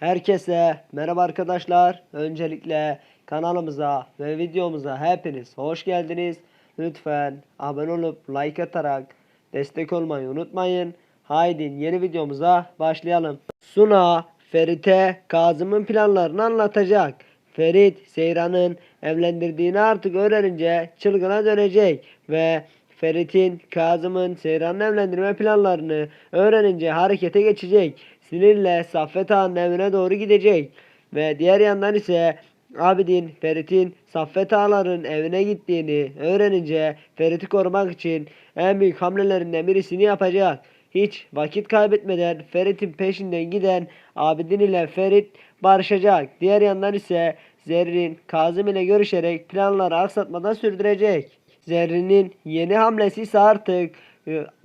Herkese merhaba arkadaşlar. Öncelikle kanalımıza ve videomuza hepiniz hoş geldiniz. Lütfen abone olup like atarak destek olmayı unutmayın. Haydi yeni videomuza başlayalım. Suna Ferit'e Kazım'ın planlarını anlatacak. Ferit Seyran'ın evlendirdiğini artık öğrenince çılgına dönecek ve Ferit'in Kazım'ın Seyran'ın evlendirme planlarını öğrenince harekete geçecek. Sinirle Saffet Ağa'nın evine doğru gidecek. Ve diğer yandan ise Abidin Ferit'in Saffet Ağaların evine gittiğini öğrenince Ferit'i korumak için en büyük hamlelerinden birisini yapacak. Hiç vakit kaybetmeden Ferit'in peşinden giden Abidin ile Ferit barışacak. Diğer yandan ise Zerrin Kazım ile görüşerek planları aksatmadan sürdürecek. Zerrin'in yeni hamlesi ise artık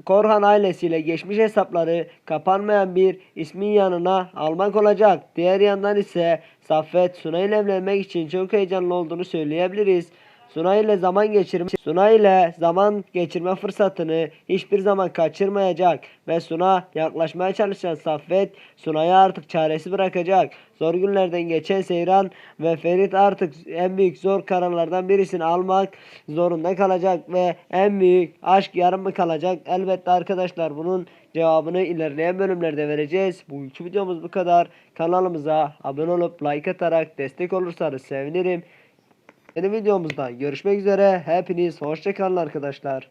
Korhan ailesiyle geçmiş hesapları kapanmayan bir ismin yanına almak olacak. Diğer yandan ise Saffet Suna evlenmek için çok heyecanlı olduğunu söyleyebiliriz. Suna ile zaman geçirme Suna ile zaman geçirme fırsatını hiçbir zaman kaçırmayacak ve Suna yaklaşmaya çalışan Saffet Suna'yı artık çaresi bırakacak. Zor günlerden geçen Seyran ve Ferit artık en büyük zor kararlardan birisini almak zorunda kalacak ve en büyük aşk yarım mı kalacak? Elbette arkadaşlar bunun cevabını ilerleyen bölümlerde vereceğiz. Bugünkü videomuz bu kadar. Kanalımıza abone olup like atarak destek olursanız sevinirim. Yeni videomuzda görüşmek üzere. Hepiniz hoşçakalın arkadaşlar.